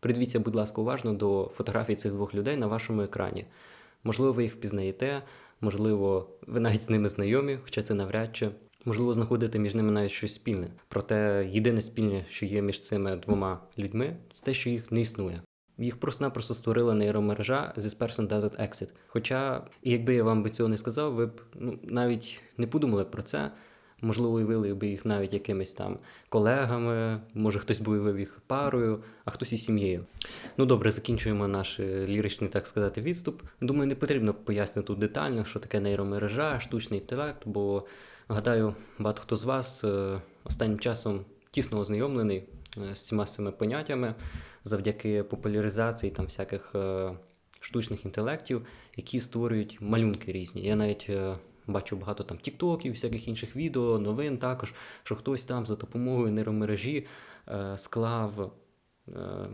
Придивіться, будь ласка, уважно до фотографій цих двох людей на вашому екрані. Можливо, ви їх впізнаєте, можливо, ви навіть з ними знайомі, хоча це навряд чи. Можливо, знаходите між ними навіть щось спільне. Проте єдине спільне, що є між цими двома людьми, це те, що їх не існує. Їх просто-напросто створила нейромережа This Person Doesn't Exit. Хоча, і якби я вам би цього не сказав, ви б ну, навіть не подумали про це. Можливо, уявили б їх навіть якимись там колегами, може хтось би уявив їх парою, а хтось і сім'єю. Ну добре, закінчуємо наш е, ліричний, так сказати, відступ. Думаю, не потрібно пояснити тут детально, що таке нейромережа, штучний інтелект, бо гадаю, багато хто з вас е, останнім часом тісно ознайомлений е, з цими цими поняттями завдяки популяризації там всяких штучних інтелектів, які створюють малюнки різні. Я навіть бачу багато там тіктоків, всяких інших відео, новин також, що хтось там за допомогою нейромережі е, склав. е,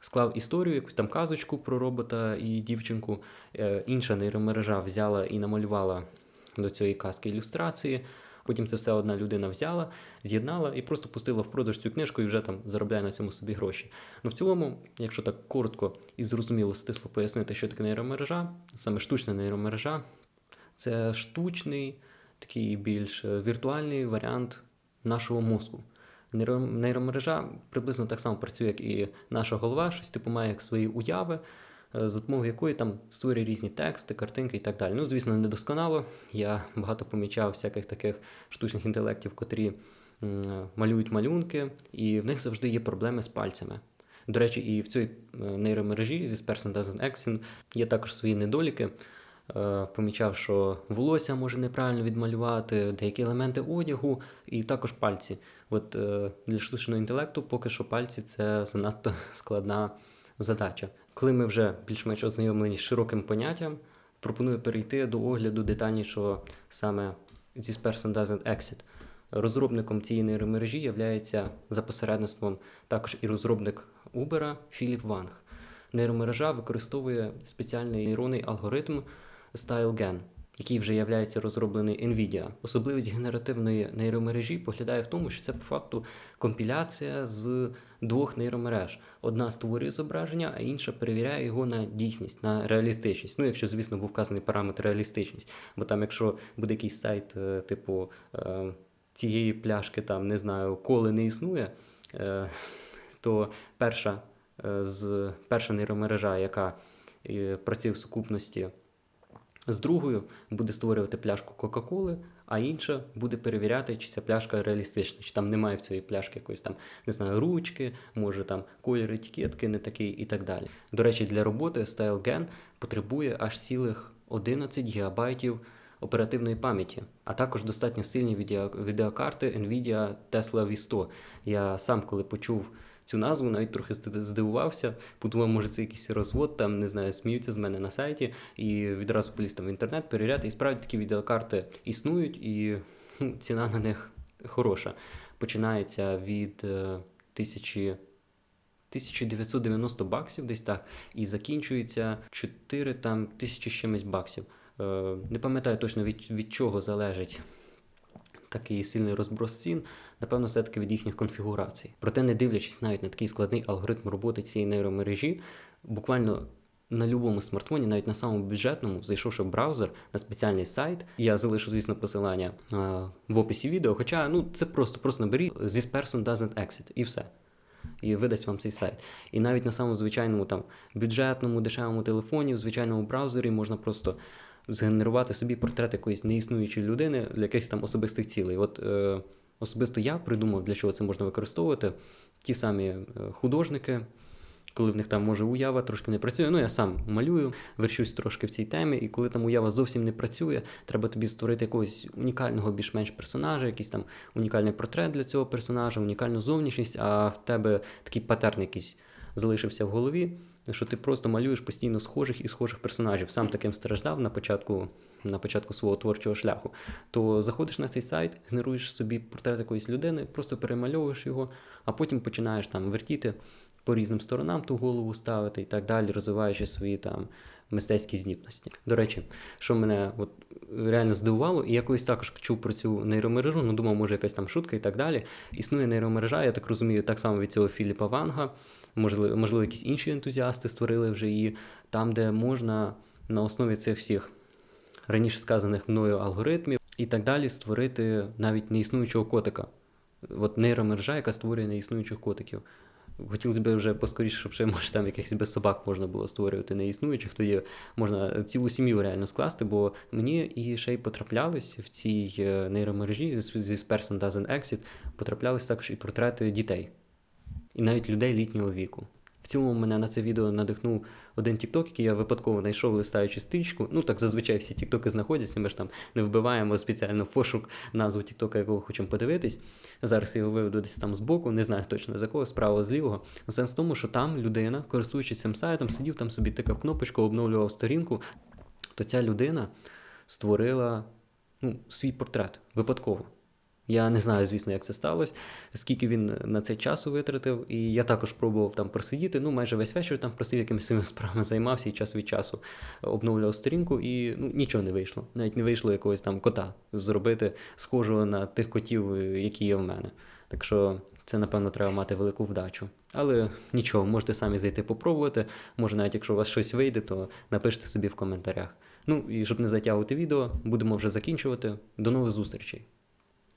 Склав історію, якусь там казочку про робота і дівчинку. Е, Інша нейромережа взяла і намалювала до цієї казки ілюстрації. Потім це все одна людина взяла, з'єднала і просто пустила в продаж цю книжку і вже там заробляє на цьому собі гроші. Ну в цілому, якщо так коротко і зрозуміло стисло пояснити, що таке нейромережа, саме штучна нейромережа, це штучний, такий більш е, віртуальний варіант нашого мозку. Нейро- Нейромережа приблизно так само працює, як і наша голова, щось типу має як свої уяви, е, за допомогою якої там створює різні тексти, картинки і так далі. Ну, звісно, недосконало. Я багато помічав всяких таких штучних інтелектів, котрі малюють малюнки, і в них завжди є проблеми з пальцями. До речі, і в цій е, нейромережі зі Person Doesn't Exist є також свої недоліки. Е, Помічав, що волосся може неправильно відмалювати, деякі елементи одягу, і також пальці. От е, для штучного інтелекту поки що пальці це занадто складна задача. Коли ми вже більш-менш ознайомлені з широким поняттям, пропоную перейти до огляду детальнішого саме This Person Doesn't Exit. Розробником цієї нейромережі є за посередництвом також і розробник Uber Філіп Ванг. Нейромережа використовує спеціальний нейронний алгоритм StyleGAN, який вже є розроблений NVIDIA. Особливість генеративної нейромережі поглядає в тому, що це по факту компіляція з двох нейромереж. Одна створює зображення, а інша перевіряє його на дійсність, на реалістичність. Ну, якщо, звісно, був вказаний параметр реалістичність. Бо там, якщо буде якийсь сайт, е, типу е, цієї пляшки, там не знаю, коли не існує, е, то перша з перша нейромережа, яка працює в сукупності з другою, буде створювати пляшку Кока-Коли, а інша буде перевіряти, чи ця пляшка реалістична, чи там немає в цієї пляшки якоїсь там, не знаю, ручки, може там колір етикетки не такий і так далі. До речі, для роботи StyleGAN потребує аж цілих 11 гігабайтів оперативної пам'яті, а також достатньо сильні відео- відеокарти NVIDIA Tesla V100. Я сам, коли почув цю назву, навіть трохи здивувався, подумав, може це якийсь розвод, там не знаю, сміються з мене на сайті, і відразу поліз там в інтернет перевіряти. І справді такі відеокарти існують, і хм, ціна на них хороша. Починається від е, тисячі. 1990 баксів десь так, і закінчується 4 там тисячі чимось баксів. Е, не пам'ятаю точно від, від чого залежить такий сильний розброс цін, напевно, все-таки від їхніх конфігурацій. Проте, не дивлячись навіть на такий складний алгоритм роботи цієї нейромережі, буквально на будь-якому смартфоні, навіть на самому бюджетному, зайшовши в браузер на спеціальний сайт, я залишу, звісно, посилання в описі відео. Хоча ну це просто просто наберіть This person doesn't exit і все. І видасть вам цей сайт. І навіть на самому звичайному там бюджетному, дешевому телефоні, в звичайному браузері можна просто згенерувати собі портрет якоїсь неіснуючої людини для якихось там особистих цілей. От е, особисто я придумав, для чого це можна використовувати. Ті самі е, художники, коли в них там може уява трошки не працює. Ну, я сам малюю, верчусь трошки в цій темі, і коли там уява зовсім не працює, треба тобі створити якогось унікального більш-менш персонажа, якийсь там унікальний портрет для цього персонажа, унікальну зовнішність, а в тебе такий паттерн якийсь залишився в голові, що ти просто малюєш постійно схожих і схожих персонажів. Сам таким страждав на початку. На початку свого творчого шляху, то заходиш на цей сайт, генеруєш собі портрет якоїсь людини, просто перемальовуєш його, а потім починаєш там вертіти по різним сторонам ту голову ставити і так далі, розвиваючи свої там мистецькі здібності. До речі, що мене от реально здивувало, і я колись також почув про цю нейромережу, ну думав, може якась там шутка і так далі. Існує нейромережа, я так розумію, так само від цього Філіпа Ванга. Можливо, можливо, якісь інші ентузіасти створили вже її, там, де можна на основі цих всіх раніше сказаних мною алгоритмів і так далі створити навіть неіснуючого котика. От нейромережа, яка створює неіснуючих котиків. Хотілося б вже поскоріше, щоб ще може там якихось без собак можна було створювати неіснуючих, тоді можна цілу сім'ю реально скласти, бо мені і ще й потраплялись в цій е, нейромережі зі, Person Doesn't Exit, потраплялись також і портрети дітей, і навіть людей літнього віку. В цілому мене на це відео надихнув один TikTok, який я випадково знайшов, листаючи стрічку. Ну так зазвичай всі тіктоки знаходяться, ми ж там не вбиваємо спеціально в пошук назву Тіктока, якого хочемо подивитись. Зараз я його виведу десь там збоку, не знаю точно з якого, справа, з лівого. Но сенс в тому, що там людина, користуючись цим сайтом, сидів там собі тикав кнопочку, обновлював сторінку, то ця людина створила ну, свій портрет випадково. Я не знаю, звісно, як це сталося, скільки він на це часу витратив. І я також пробував там просидіти. Ну, майже весь вечір там просив якимись своїми справами займався і час від часу обновляв сторінку, і ну, нічого не вийшло. Навіть не вийшло якогось там кота зробити схожого на тих котів, які є в мене. Так що це, напевно, треба мати велику вдачу. Але нічого, можете самі зайти попробувати. Може, навіть якщо у вас щось вийде, то напишіть собі в коментарях. Ну і щоб не затягувати відео, будемо вже закінчувати. До нових зустрічей!